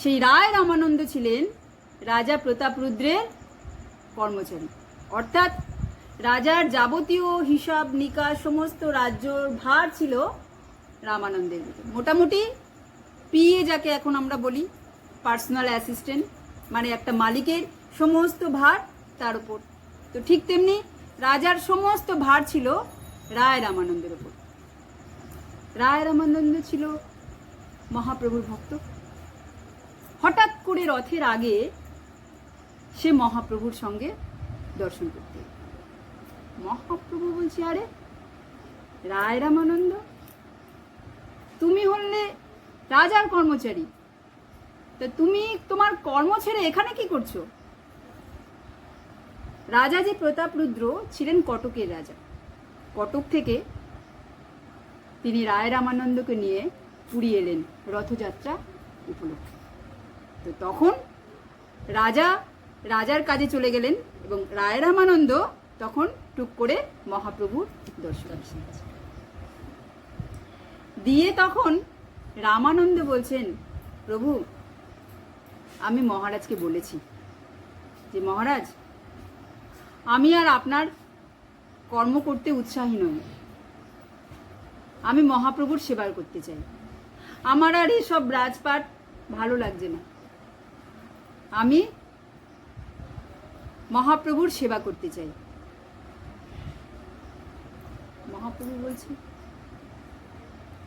সেই রায় রামানন্দ ছিলেন রাজা প্রতাপ রুদ্রের কর্মচারী। অর্থাৎ রাজার যাবতীয় হিসাব নিকাশ সমস্ত রাজ্যর ভার ছিল রামানন্দের। মোটামুটি পিএ যাকে এখন আমরা বলি পার্সোনাল অ্যাসিস্ট্যান্ট মানে একটা মালিকের সমস্ত ভার তার উপর। তো ঠিক তেমনি রাজার সমস্ত ভার ছিল রায় রামানন্দের উপর। রায় রামানন্দ ছিল মহাপ্রভুর ভক্ত। হঠাৎ করে রথের আগে সে মহাপ্রভুর সঙ্গে দর্শন করতে মহাপ্রভু বলছি, আরে, রায় রামানন্দ, তুমি হলে রাজার কর্মচারী। তা তুমি তোমার কর্ম ছেড়ে এখানে কি করছ? রাজা যে প্রতাপ রুদ্র ছিলেন কটকের রাজা। কটক থেকে তিনি রায় রামানন্দকে নিয়ে পুরী এলেন রথযাত্রা উপলক্ষে। তো তখন রাজা, রাজার কাজে চলে গেলেন এবং রায় রামানন্দ তখন টুক করে মহাপ্রভুর দর্শন দিয়ে তখন রামানন্দ বলছেন, প্রভু, আমি মহারাজকে বলেছি যে, মহারাজ, আমি আর আপনার কর্ম করতে উৎসাহী নই। আমি মহাপ্রভুর সেবার করতে চাই। আমার আর এসব রাজপাট ভালো লাগছে না। আমি মহাপ্রভুর সেবা করতে চাই। মহাপ্রভু বলছে,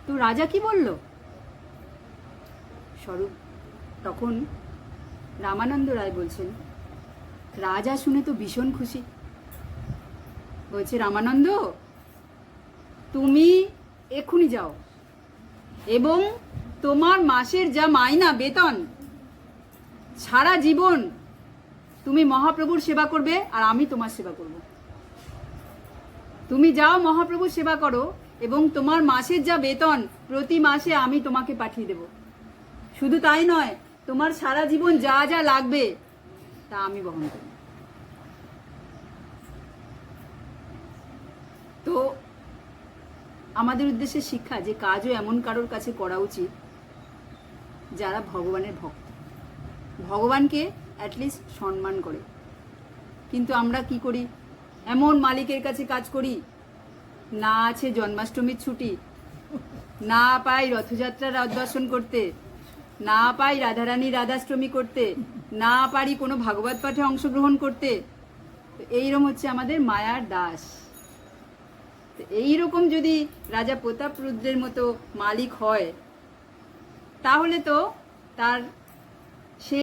তো রাজা কি বলল? স্বরূপ তখন রামানন্দ রায় বলছেন, রাজা শুনে তো ভীষণ খুশি। বলছে, রামানন্দ, তুমি এক্ষুনি যাও এবং তোমার মাসের যা মাইনা বেতন সারা জীবন তুমি মহাপ্রভুর সেবা করবে আর আমি তোমার সেবা করব। তুমি যাও মহাপ্রভুর সেবা করো এবং তোমার মাসের যা বেতন, প্রতি মাসে আমি তোমাকে পাঠিয়ে দেব। শুধু তাই নয়, তোমার সারা জীবন যা যা লাগবে তা আমি বহন করব। তো আমাদের উদ্দেশ্যে শিক্ষা যে কাজও এমন কারোর কাছে করা উচিত যারা ভগবানের ভক্ত। ভগবানকে অ্যাটলিস্ট সম্মান করে। কিন্তু আমরা কি করি? এমন মালিকের কাছে কাজ করি, না আছে জন্মাষ্টমীর ছুটি, না পাই রথযাত্রার দর্শন করতে, না পাই রাধারানী রাধাষ্টমী করতে, না পারি কোনো ভাগবত পাঠে অংশগ্রহণ করতে, তো এইরকম হচ্ছে আমাদের মায়ার দাস। তো এইরকম যদি রাজা প্রতাপ রুদ্রের মতো মালিক হয়, তাহলে তো তার